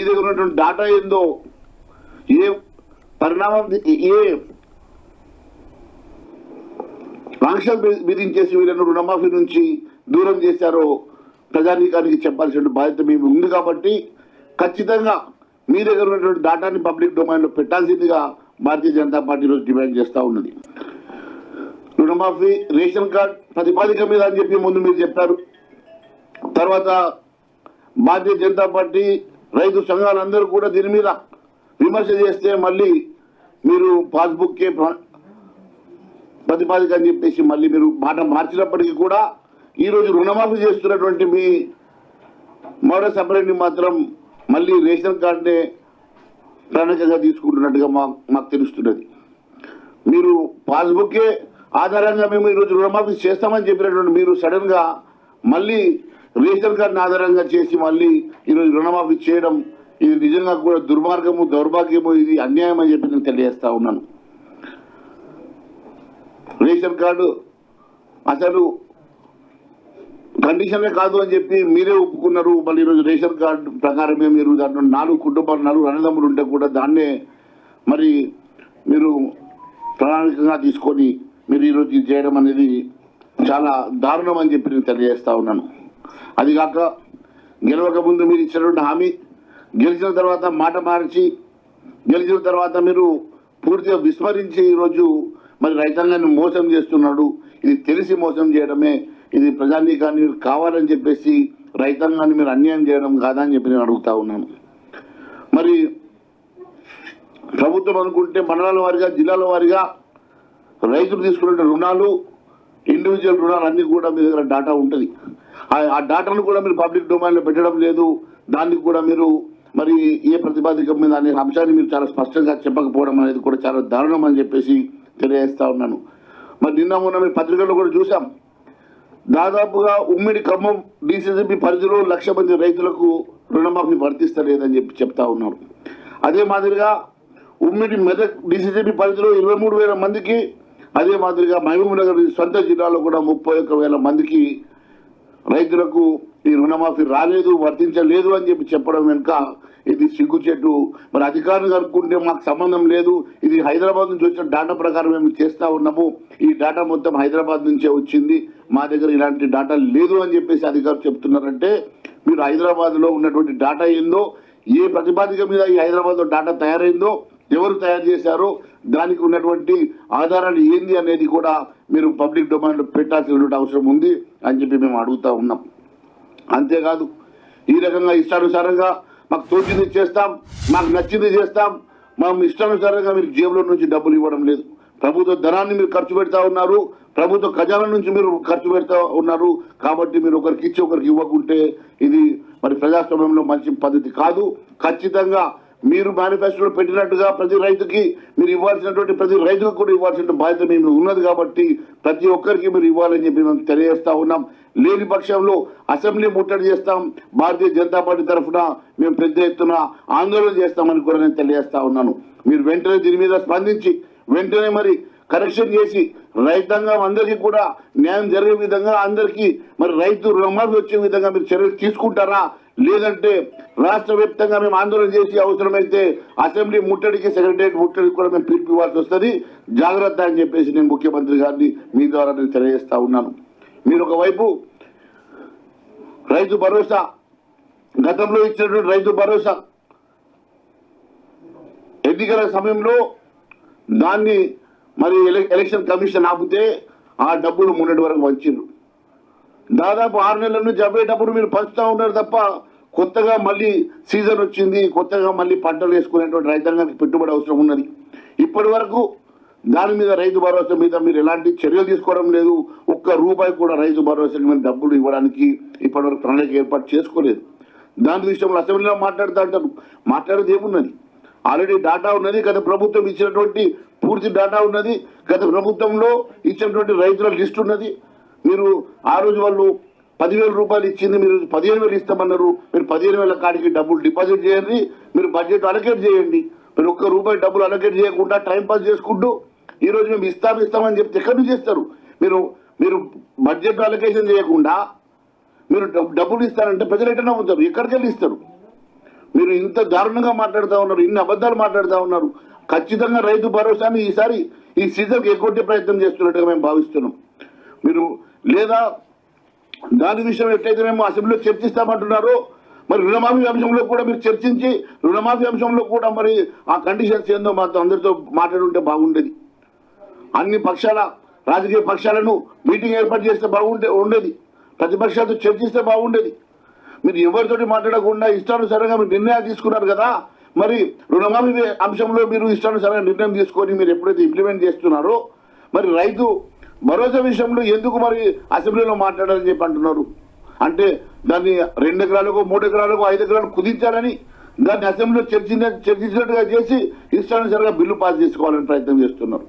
మీ దగ్గర ఉన్నటువంటి డాటా ఏందో ఏ పరిణామం ఏ ఆంక్షలు విధించేసి వీళ్ళను రుణమాఫీ నుంచి దూరం చేశారో ప్రజానీకానికి చెప్పాల్సిన బాధ్యత మేము ఉంది కాబట్టి ఖచ్చితంగా మీ దగ్గర ఉన్నటువంటి డాటాని పబ్లిక్ డొమైన్లో పెట్టాల్సిందిగా భారతీయ జనతా పార్టీ ఈరోజు డిమాండ్ చేస్తూ ఉన్నది. రుణమాఫీ రేషన్ కార్డ్ ప్రతిపాదిక మీద అని చెప్పి ముందు మీరు చెప్పారు. తర్వాత భారతీయ జనతా పార్టీ రైతు సంఘాలందరూ కూడా దీని మీద విమర్శ చేస్తే మళ్ళీ మీరు పాస్బుక్కే ప్రతిపాదిక అని చెప్పేసి మళ్ళీ మీరు మాట మార్చినప్పటికీ కూడా ఈరోజు రుణమాఫీ చేస్తున్నటువంటి మీ మోడల్ సపరేట్ని మాత్రం మళ్ళీ రేషన్ కార్డునే ప్రణాళికగా తీసుకుంటున్నట్టుగా మాకు తెలుస్తున్నది. మీరు పాస్బుక్కే ఆధారంగా మేము ఈరోజు రుణమాఫీ చేస్తామని చెప్పినటువంటి మీరు సడన్గా మళ్ళీ రేషన్ కార్డుని ఆధారంగా చేసి మళ్ళీ ఈరోజు రుణమాఫీ చేయడం ఇది నిజంగా కూడా దుర్మార్గము దౌర్భాగ్యము ఇది అన్యాయం అని చెప్పి నేను తెలియజేస్తా ఉన్నాను. రేషన్ కార్డు అసలు కండిషనే కాదు అని చెప్పి మీరే ఒప్పుకున్నారు. మళ్ళీ ఈరోజు రేషన్ కార్డు ప్రకారమే మీరు దాంట్లో నాలుగు కుటుంబాలు నాలుగు అన్నదమ్ములు ఉంటే కూడా దాన్నే మరి మీరు ప్రణాళికంగా తీసుకొని మీరు ఈరోజు ఇది చేయడం అనేది చాలా దారుణం అని చెప్పి నేను తెలియజేస్తా ఉన్నాను. అదిగాక గెలవకముందు గెలవక ముందు మీరు ఇచ్చినటువంటి హామీ గెలిచిన తర్వాత మాట మార్చి గెలిచిన తర్వాత మీరు పూర్తిగా విస్మరించి ఈరోజు మరి రైతాంగాన్ని మోసం చేస్తున్నాడు. ఇది తెలిసి మోసం చేయడమే ఇది ప్రజానీకాన్ని మీరు కావాలని చెప్పేసి రైతాంగాన్ని మీరు అన్యాయం చేయడం కాదని చెప్పి నేను అడుగుతా ఉన్నాను. మరి ప్రభుత్వం అనుకుంటే మండలాల వారిగా జిల్లాల వారిగా రైతులు తీసుకునే రుణాలు ఇండివిజువల్ రుణాలు అన్నీ కూడా మీ దగ్గర డాటా ఉంటుంది. ఆ- డాటాను కూడా మీరు పబ్లిక్ డొమైన్లో పెట్టడం లేదు. దానికి కూడా మీరు మరి ఏ ప్రతిపాదిక మీద అనే అంశాన్ని మీరు చాలా స్పష్టంగా చెప్పకపోవడం అనేది కూడా చాలా దారుణం అని చెప్పేసి తెలియజేస్తా ఉన్నాను. మరి నిన్న మొన్న మీ పత్రికల్లో కూడా చూసాం దాదాపుగా ఉమ్మిడి ఖమ్మం డీసీసీబీ పరిధిలో లక్ష మంది రైతులకు రుణమాఫీ వర్తిస్తలేదని చెప్పి చెప్తా ఉన్నారు. అదే మాదిరిగా ఉమ్మిడి మెదక్ డీసీసీబీ పరిధిలో ఇరవై మూడు వేల మందికి అదే మాదిరిగా మహబూబ్నగర్ సొంత జిల్లాలో కూడా ముప్పై ఒక్క వేల మందికి రైతులకు ఈ రుణమాఫీ రాలేదు వర్తించలేదు అని చెప్పి చెప్పడం వెనుక ఇది సిగ్గు చెట్టు మరి అధికారులు కనుక్కుంటే మాకు సంబంధం లేదు. ఇది హైదరాబాద్ నుంచి వచ్చిన డేటా ప్రకారం మేము చేస్తూ ఉన్నాము. ఈ డేటా మొత్తం హైదరాబాద్ నుంచే వచ్చింది. మా దగ్గర ఇలాంటి డేటా లేదు అని చెప్పేసి అధికారులు చెప్తున్నారంటే మీరు హైదరాబాద్లో ఉన్నటువంటి డేటా ఏందో ఏ ప్రతిపాదిక మీద ఈ హైదరాబాద్లో డేటా తయారైందో ఎవరు తయారు చేశారో దానికి ఉన్నటువంటి ఆధారాలు ఏంది అనేది కూడా మీరు పబ్లిక్ డొమైన్లో పెట్టాల్సిన అవసరం ఉంది అని చెప్పి మేము అడుగుతూ ఉన్నాం. అంతేకాదు ఈ రకంగా ఇష్టానుసారంగా మాకు తోచింది చేస్తాం మాకు నచ్చింది చేస్తాం మేము ఇష్టానుసారంగా మీరు జేబులో నుంచి డబ్బులు ఇవ్వడం లేదు. ప్రభుత్వ ధనాన్ని మీరు ఖర్చు పెడతా ఉన్నారు ప్రభుత్వ ఖజానా నుంచి మీరు ఖర్చు పెడతా ఉన్నారు కాబట్టి మీరు ఒకరికి ఇచ్చి ఒకరికి ఇవ్వకుంటే ఇది మరి ప్రజాస్వామ్యంలో మంచి పద్ధతి కాదు. ఖచ్చితంగా మీరు మేనిఫెస్టోలో పెట్టినట్టుగా ప్రతి రైతుకి మీరు ఇవ్వాల్సినటువంటి ప్రతి రైతుకు కూడా ఇవ్వాల్సిన బాధ్యత మేము ఉన్నది కాబట్టి ప్రతి ఒక్కరికి మీరు ఇవ్వాలని చెప్పి మేము తెలియజేస్తా ఉన్నాం. లేని పక్షంలో అసెంబ్లీ ముట్టడి చేస్తాం. భారతీయ జనతా పార్టీ తరఫున మేము పెద్ద ఎత్తున ఆందోళన చేస్తామని కూడా నేను తెలియజేస్తా ఉన్నాను. మీరు వెంటనే దీని మీద స్పందించి వెంటనే మరి కరెక్షన్ చేసి రైతాంగం అందరికీ కూడా న్యాయం జరిగే విధంగా అందరికీ మరి రైతు రుణమాఫీ వచ్చే విధంగా మీరు చర్యలు తీసుకుంటారా? లేదంటే రాష్ట్ర వ్యాప్తంగా మేము ఆందోళన చేసి అవసరమైతే అసెంబ్లీ ముట్టడికి సెక్రటరియట్ ముట్టడికి కూడా మేము పిలుపు ఇవ్వాల్సి వస్తుంది. జాగ్రత్త అని చెప్పేసి నేను ముఖ్యమంత్రి గారిని మీ ద్వారా నేను తెలియజేస్తా ఉన్నాను. మీరు ఒకవైపు రైతు భరోసా గతంలో ఇచ్చినటువంటి రైతు భరోసా ఎన్నికల సమయంలో దాన్ని మరి ఎలక్షన్ కమిషన్ ఆపితే ఆ డబ్బులు మొన్నటి వరకు వచ్చిండ్రు. దాదాపు ఆరు నెలల నుంచి అవ్వేటప్పుడు మీరు పంచుతూ ఉన్నారు తప్ప కొత్తగా మళ్ళీ సీజన్ వచ్చింది కొత్తగా మళ్ళీ పంటలు వేసుకునేటువంటి రైతాంగానికి పెట్టుబడి అవసరం ఉన్నది. ఇప్పటి వరకు దాని మీద రైతు భరోసా మీద మీరు ఎలాంటి చర్యలు తీసుకోవడం లేదు. ఒక్క రూపాయి కూడా రైతు భరోసా మీద డబ్బులు ఇవ్వడానికి ఇప్పటివరకు ప్రణాళిక ఏర్పాటు చేసుకోలేదు. దాని విషయంలో అసెంబ్లీలో మాట్లాడుతూ అంటారు మాట్లాడేది ఏమున్నది? ఆల్రెడీ డాటా ఉన్నది గత ప్రభుత్వం ఇచ్చినటువంటి పూర్తి డాటా ఉన్నది. గత ప్రభుత్వంలో ఇచ్చినటువంటి రైతుల లిస్ట్ ఉన్నది. మీరు ఆ రోజు వాళ్ళు పదివేల రూపాయలు ఇచ్చింది మీరు పదిహేను వేలు ఇస్తామన్నారు. మీరు పదిహేను వేల కాడికి డబ్బులు డిపాజిట్ చేయండి. మీరు బడ్జెట్ అలకేట్ చేయండి. మీరు ఒక్క రూపాయి డబ్బులు అలకేట్ చేయకుండా టైం పాస్ చేసుకుంటూ ఈరోజు మేము ఇస్తాం ఇస్తామని చెప్తే ఎక్కడి నుంచి ఇస్తారు? మీరు మీరు బడ్జెట్ అలొకేషన్ చేయకుండా మీరు డబ్బులు ఇస్తారంటే ప్రజలు ఎట్లా నమ్ముతారు? ఎక్కడికి వెళ్ళి ఇస్తారు? మీరు ఇంత దారుణంగా మాట్లాడుతూ ఉన్నారు ఇన్ని అబద్ధాలు మాట్లాడుతూ ఉన్నారు. ఖచ్చితంగా రైతు భరోసాని ఈసారి ఈ సీజన్కి ఎగ్గొట్టే ప్రయత్నం చేస్తున్నట్టుగా మేము భావిస్తున్నాం. మీరు లేదా దాని విషయం ఎట్లయితే మేము అసెంబ్లీలో చర్చిస్తామంటున్నారో మరి రుణమాఫీ అంశంలో కూడా మీరు చర్చించి రుణమాఫీ అంశంలో కూడా మరి ఆ కండిషన్స్ ఏందో మాతో అందరితో మాట్లాడుంటే బాగుండేది. అన్ని పక్షాల రాజకీయ పక్షాలను మీటింగ్ ఏర్పాటు చేస్తే బాగుంటే ఉండేది. ప్రతిపక్షాలతో చర్చిస్తే బాగుండేది. మీరు ఎవరితోటి మాట్లాడకుండా ఇష్టానుసారంగా మీరు నిర్ణయాలు తీసుకున్నారు కదా మరి రుణమాఫీ అంశంలో మీరు ఇష్టానుసారంగా నిర్ణయం తీసుకొని మీరు ఎప్పుడైతే ఇంప్లిమెంట్ చేస్తున్నారో మరి రైతు భరోసా విషయంలో ఎందుకు మరి అసెంబ్లీలో మాట్లాడాలని చెప్పి అంటున్నారు? అంటే దాన్ని రెండు ఎకరాలకు మూడు ఎకరాలకు ఐదు ఎకరాలకు కుదించాలని దాన్ని అసెంబ్లీలో చర్చించ చర్చించినట్టుగా చేసి ఇష్టానుసారంగా బిల్లు పాస్ చేసుకోవాలని ప్రయత్నం చేస్తున్నారు.